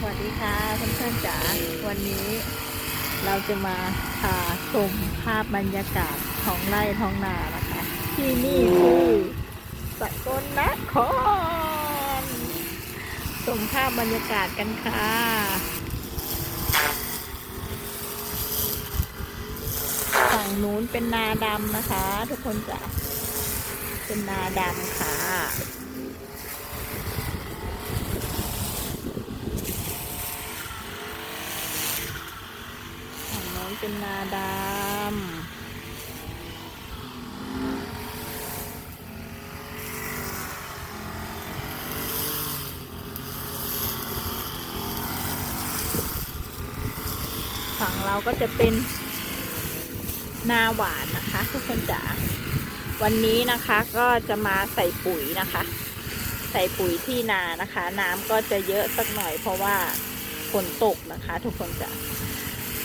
สวัสดีค่ะเพื่อนๆจ๋าวันนี้เราจะมาพาชมภาพบรรยากาศท้องไร่ท้องนานะคะ ที่นี่คือสกลนครชมภาพบรรยากาศกันค่ะฝั่งนู้นเป็นนาดำนะคะ ทุกคนจ๋าเป็นนาดำค่ะ ฝั่งโน้น เป็นนาดำฝั่งเราก็จะเป็นนาหวานนะคะ ทุกคนจ๋าวันนี้นะคะก็จะมาใส่ปุ๋ยนะคะ ใส่ปุ๋ยที่นานะคะ น้ำก็จะเยอะสักหน่อยเพราะว่าฝนตกนะคะ ทุกคนจ๋า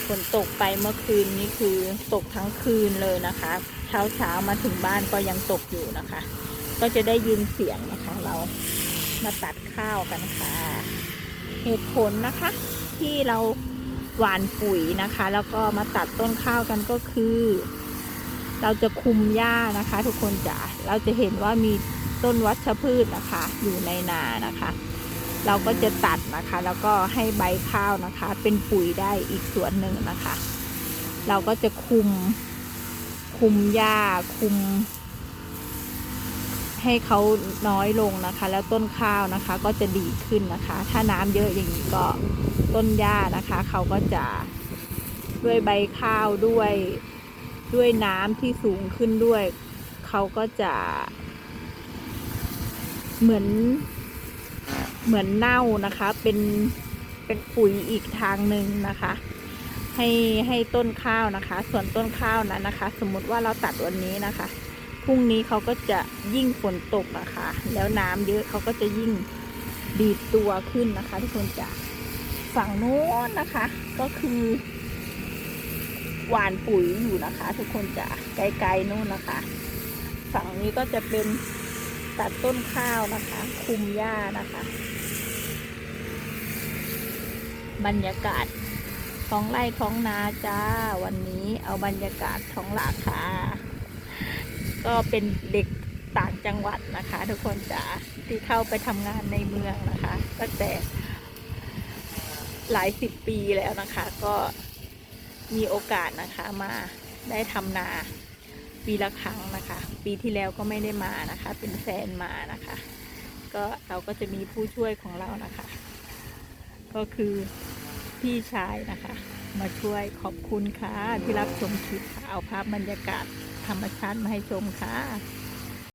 ฝนตกไปเมื่อคืนนี้คือตกทั้งคืนเลยนะคะ เช้าเช้ามาถึงบ้านก็ยังตกอยู่นะคะ ก็จะได้ยินเสียงนะคะ เรามาตัดข้าวกันค่ะ เหตุผลนะคะ ที่เราหว่านปุ๋ยนะคะ แล้วก็มาตัดต้นข้าวกันก็คือ เราจะคุมหญ้านะคะ ทุกคนจ๋าเราจะเห็นว่ามีต้นวัชพืชนะคะ อยู่ในนานะคะ เราก็จะตัดนะคะ แล้วก็ให้ใบข้าวนะคะ เป็นปุ๋ยได้อีกส่วนหนึ่งนะคะ เราก็จะคุม คุมหญ้าคุม ให้เขาน้อยลงนะคะ แล้วต้นข้าวนะคะก็จะดีขึ้นนะคะ ถ้าน้ำเยอะอย่างนี้ก็ต้นหญ้านะคะเขาก็จะด้วยใบข้าวด้วยด้วยน้ำที่สูงขึ้นด้วย เขาก็จะเหมือน เหมือนเน่านะคะ เป็นเป็นปุ๋ยอีกทางหนึ่งนะคะ ให้ให้ต้นข้าวนะคะ ส่วนต้นข้าวนั้นนะคะ สมมติว่าเราตัดวันนี้นะคะพรุ่งนี้เขาก็จะยิ่งฝนตกนะคะ แล้วน้ำเยอะเขาก็จะยิ่งดีดตัวขึ้นนะคะทุกคนจะฝั่งโน้นนะคะ ก็คือหวานปุ๋ยอยู่นะคะ ทุกคนจะไกลๆนู่นนะคะ ฝั่งนี้ก็จะเป็นตัดต้นข้าวนะคะ คุมหญ้านะคะ บรรยากาศท้องไร่ท้องนาจ้า วันนี้เอาบรรยากาศท้องหลาค่ะ ก็เป็นเด็กต่างจังหวัดนะคะ ทุกคนจ๋าที่เข้าไปทำงานในเมืองนะคะตั้งแต่หลายสิบปีแล้วนะคะ ก็มีโอกาสนะคะมาได้ทำนาปีละครั้งนะคะ ปีที่แล้วก็ไม่ได้มานะคะ เป็นแฟนมานะคะ ก็เราก็จะมีผู้ช่วยของเรานะคะ ก็คือพี่ชายนะคะ มาช่วยขอบคุณค่ะ ที่รับชมคลิปค่ะเอาภาพบรรยากาศธรรมชาติมาให้ชมค่ะ